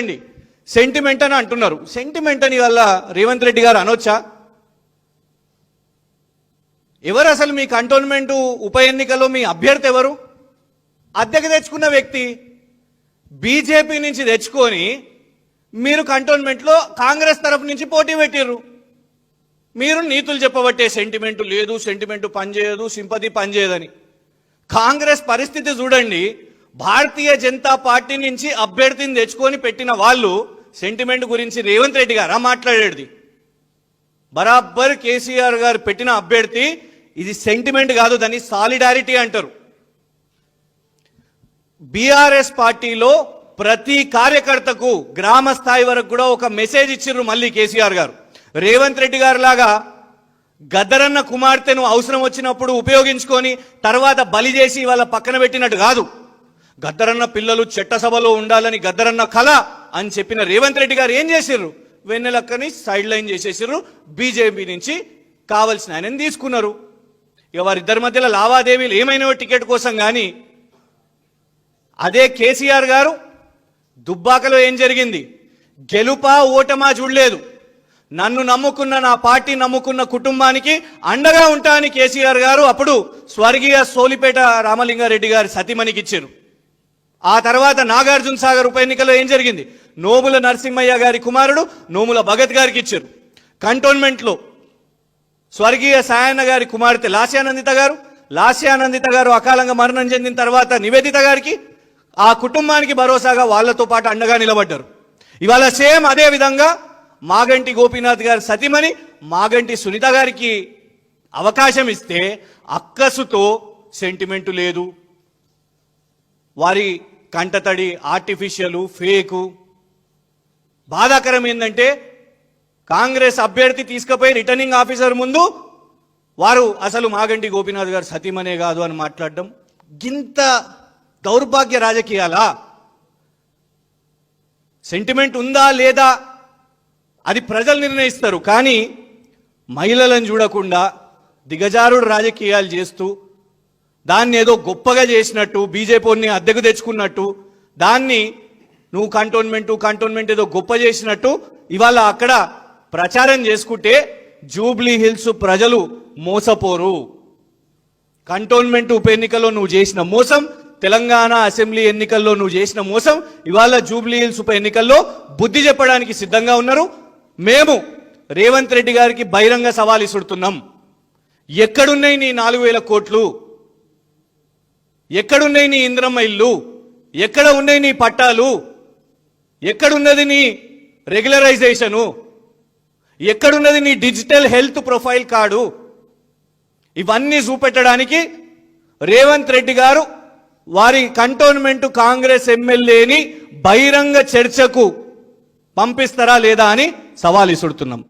మాట్లాడకండి సెంటిమెంట్ అని అంటున్నారు. సెంటిమెంట్ అని వల్ల రేవంత్ రెడ్డి గారు అనొచ్చా? ఎవరు అసలు మీ కంటోన్మెంట్ ఉప ఎన్నికలో మీ అభ్యర్థి ఎవరు? అద్దెకు తెచ్చుకున్న వ్యక్తి బీజేపీ నుంచి తెచ్చుకొని మీరు కంటోన్మెంట్లో కాంగ్రెస్ తరఫు నుంచి పోటీ పెట్టిర్రు. మీరు నీతులు చెప్పబట్టే సెంటిమెంటు లేదు సెంటిమెంటు పనిచేయదు సింపతి పనిచేయదని. కాంగ్రెస్ పరిస్థితి చూడండి. భారతీయ జనతా పార్టీ నుంచి అభ్యర్థిని తెచ్చుకొని పెట్టిన వాళ్ళు సెంటిమెంట్ గురించి రేవంత్ రెడ్డి గారా మాట్లాడేది? బరాబర్ కేసీఆర్ గారు పెట్టిన అభ్యర్థి ఇది సెంటిమెంట్ కాదు దాన్ని సాలిడారిటీ అంటారు. బీఆర్ఎస్ పార్టీలో ప్రతి కార్యకర్తకు గ్రామ స్థాయి వరకు కూడా ఒక మెసేజ్ ఇచ్చిర్రు మళ్ళీ కేసీఆర్ గారు. రేవంత్ రెడ్డి గారు లాగా గద్దరన్న కుమార్తెను అవసరం వచ్చినప్పుడు ఉపయోగించుకొని తర్వాత బలి చేసి వాళ్ళ పక్కన పెట్టినట్టు కాదు. గద్దరన్న పిల్లలు చట్టసభలో ఉండాలని గద్దరన్న కళ అని చెప్పిన రేవంత్ రెడ్డి గారు ఏం చేసిర్రు? వెన్నెలక్కని సైడ్ లైన్ చేసేసిర్రు బీజేపీ నుంచి కావలసిన ఆయనని తీసుకున్నారు. ఇక వారిద్దరి మధ్యలో లావాదేవీలు ఏమైనా టికెట్ కోసం కానీ అదే కేసీఆర్ గారు దుబ్బాకలో ఏం జరిగింది? గెలుపా ఓటమా చూడలేదు. నన్ను నమ్ముకున్న నా పార్టీ నమ్ముకున్న కుటుంబానికి అండగా ఉంటా అని కేసీఆర్ గారు అప్పుడు స్వర్గీయ సోలిపేట రామలింగారెడ్డి గారి సతీమణికి ఇచ్చారు. ఆ తర్వాత నాగార్జున సాగర్ ఉప ఎన్నికలో ఏం జరిగింది? నోముల నరసింహయ్య గారి కుమారుడు నోముల భగత్ గారికి ఇచ్చారు. కంటోన్మెంట్లో స్వర్గీయ సాయన్న గారి కుమార్తె లాస్యానందిత గారు లాస్యానందిత గారు అకాలంగా మరణం చెందిన తర్వాత నివేదిత గారికి ఆ కుటుంబానికి భరోసాగా వాళ్ళతో పాటు అండగా నిలబడ్డారు. ఇవాళ సేమ్ అదే విధంగా మాగంటి గోపీనాథ్ గారి సతీమణి మాగంటి సునీత గారికి అవకాశం ఇస్తే అక్కసుతో సెంటిమెంటు లేదు. వారి కంటతడి ఆర్టిఫిషియల్ ఫేకు బాధాకరం ఏంటంటే కాంగ్రెస్ అభ్యర్థి తీసుకుపోయి రిటర్నింగ్ ఆఫీసర్ ముందు వారు అసలు మాగంటి గోపీనాథ్ గారు సతీమనే కాదు అని మాట్లాడడం. గింత దౌర్భాగ్య రాజకీయాలా? సెంటిమెంట్ ఉందా లేదా? అది ప్రజలు నిర్ణయిస్తారు. కానీ మహిళలను చూడకుండా దిగజారుడు రాజకీయాలు చేస్తూ దాన్ని ఏదో గొప్పగా చేసినట్టు బీజేపీని అద్దెకు తెచ్చుకున్నట్టు దాన్ని నువ్వు కంటోన్మెంట్ కంటోన్మెంట్ ఏదో గొప్ప చేసినట్టు ఇవాళ అక్కడ ప్రచారం చేసుకుంటే జూబ్లీ హిల్స్ ప్రజలు మోసపోరు. కంటోన్మెంట్ ఉప ఎన్నికల్లో నువ్వు చేసిన మోసం తెలంగాణ అసెంబ్లీ ఎన్నికల్లో నువ్వు చేసిన మోసం ఇవాళ జూబ్లీ హిల్స్ ఉప ఎన్నికల్లో బుద్ధి చెప్పడానికి సిద్ధంగా ఉన్నారు. మేము రేవంత్ రెడ్డి గారికి బహిరంగ సవాల్ ఇసుడుతున్నాం ఎక్కడున్నాయి నీ నాలుగు వేల కోట్లు? ఎక్కడున్నాయి నీ ఇంద్రమ్మ ఇల్లు? ఎక్కడ ఉన్నాయి నీ పట్టాలు? ఎక్కడున్నది నీ రెగ్యులరైజేషను? ఎక్కడున్నది నీ డిజిటల్ హెల్త్ ప్రొఫైల్ కార్డు? ఇవన్నీ చూపెట్టడానికి రేవంత్ రెడ్డి గారు వారి కంటోన్మెంట్ కాంగ్రెస్ ఎమ్మెల్యేని బహిరంగ చర్చకు పంపిస్తారా లేదా అని సవాల్ ఇసుడుతున్నాం